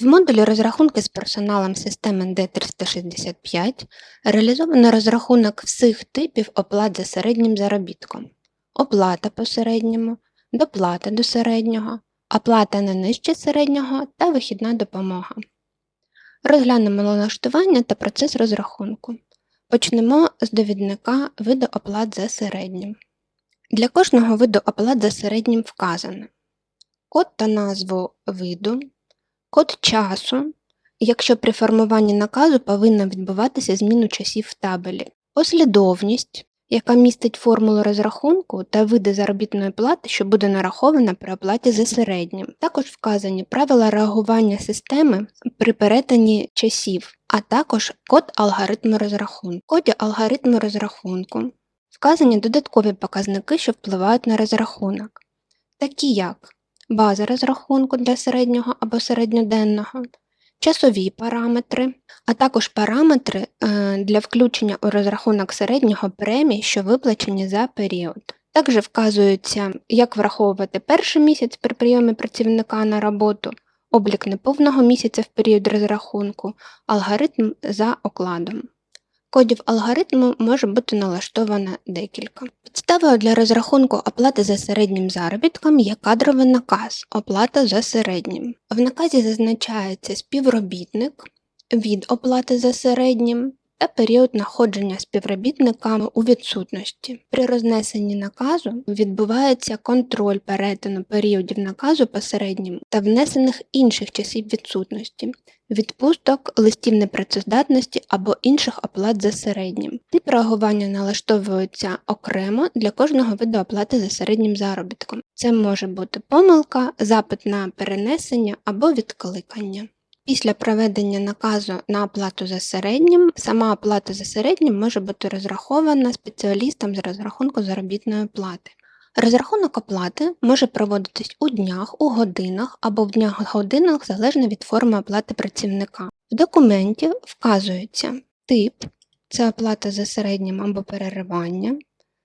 В модулі розрахунки з персоналом системи D365 реалізовано розрахунок всіх типів оплат за середнім заробітком, оплата по середньому, доплата до середнього, оплата не нижче середнього та вихідна допомога. Розглянемо налаштування та процес розрахунку. Почнемо з довідника виду оплат за середнім. Для кожного виду оплат за середнім вказано код та назву виду, код часу, якщо при формуванні наказу повинна відбуватися зміну часів в табелі, послідовність, яка містить формулу розрахунку та види заробітної плати, що буде нарахована при оплаті за середнім. Також вказані правила реагування системи при перетині часів, а також код алгоритму розрахунку. В коді алгоритму розрахунку вказані додаткові показники, що впливають на розрахунок, такі як база розрахунку для середнього або середньоденного, часові параметри, а також параметри е, для включення у розрахунок середнього премій, що виплачені за період. Також вказується, як враховувати перший місяць при прийомі працівника на роботу, облік неповного місяця в період розрахунку, алгоритм за окладом. Кодів алгоритму може бути налаштовано декілька. Підставою для розрахунку оплати за середнім заробітком є кадровий наказ оплата за середнім. В наказі зазначається співробітник, від оплати за середнім та період находження співробітниками у відсутності. При рознесенні наказу відбувається контроль перетину періодів наказу посереднім та внесених інших часів відсутності, відпусток, листів непрацездатності або інших оплат за середнім. Тип реагування налаштовується окремо для кожного виду оплати за середнім заробітком. Це може бути помилка, запит на перенесення або відкликання. Після проведення наказу на оплату за середнім, сама оплата за середнім може бути розрахована спеціалістом з розрахунку заробітної плати. Розрахунок оплати може проводитись у днях, у годинах або в днях-годинах залежно від форми оплати працівника. В документі вказується тип це оплата за середнім або переривання,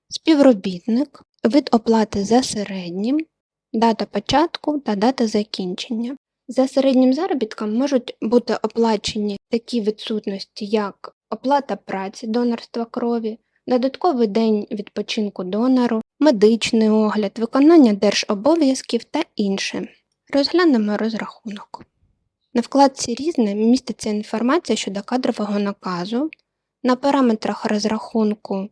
співробітник, вид оплати за середнім, дата початку та дата закінчення. За середнім заробітком можуть бути оплачені такі відсутності, як оплата праці донорства крові, додатковий день відпочинку донору, медичний огляд, виконання держобов'язків та інше. Розглянемо розрахунок. На вкладці Різне міститься інформація щодо кадрового наказу. На параметрах розрахунку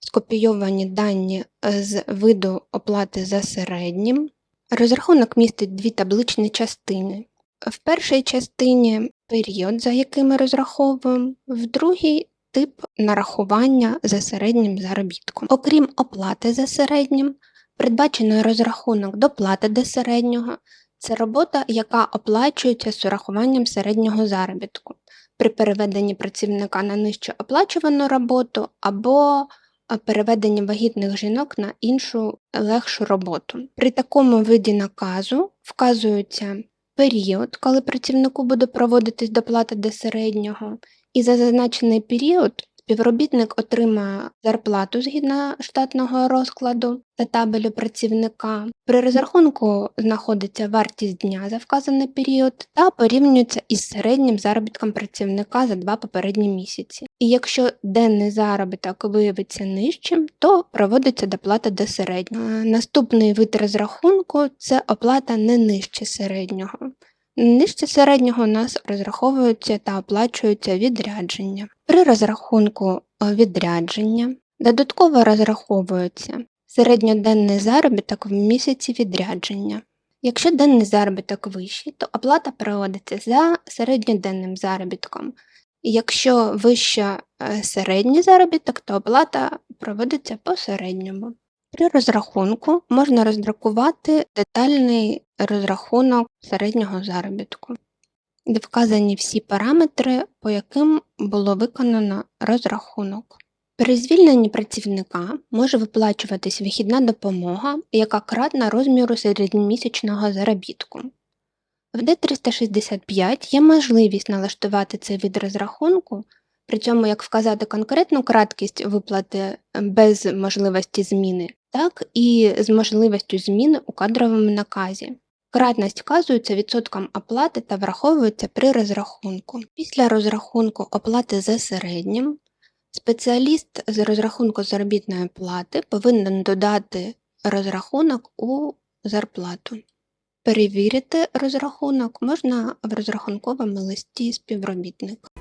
скопійовані дані з виду оплати за середнім. Розрахунок містить дві табличні частини. В першій частині період, за яким ми розраховуємо, в другій тип нарахування за середнім заробітком. Окрім оплати за середнім, передбачено розрахунок доплати до середнього це робота, яка оплачується з урахуванням середнього заробітку при переведенні працівника на нижче оплачувану роботу або переведенні вагітних жінок на іншу легшу роботу. При такому виді наказу вказується період, коли працівнику буде проводитись доплата до середнього, і за зазначений період Співробітник отримає зарплату згідно штатного розкладу та табелю працівника. При розрахунку знаходиться вартість дня за вказаний період та порівнюється із середнім заробітком працівника за два попередні місяці. І якщо денний заробіток виявиться нижчим, то проводиться доплата до середнього. Наступний вид розрахунку це оплата не нижче середнього. Нижче середнього у нас розраховуються та оплачуються відрядження. При розрахунку е, відрядження додатково розраховується середньоденний заробіток в місяці відрядження. Якщо денний заробіток вищий, то оплата проводиться за середньоденним заробітком. Якщо вища е, середній заробіток, то оплата проводиться по середньому. При розрахунку можна роздрукувати детальний розрахунок середнього заробітку, де вказані всі параметри, по яким було виконано розрахунок. При звільненні працівника може виплачуватись вихідна допомога, яка кратна розміру середньомісячного заробітку. В D365 є можливість налаштувати цей від розрахунку, при цьому як вказати конкретну краткість виплати без можливості зміни, так і з можливістю зміни у кадровому наказі. Кратність вказується відсотком оплати та враховується при розрахунку. Після розрахунку оплати за середнім спеціаліст з розрахунку заробітної плати повинен додати розрахунок у зарплату. Перевірити розрахунок можна в розрахунковому листі співробітника.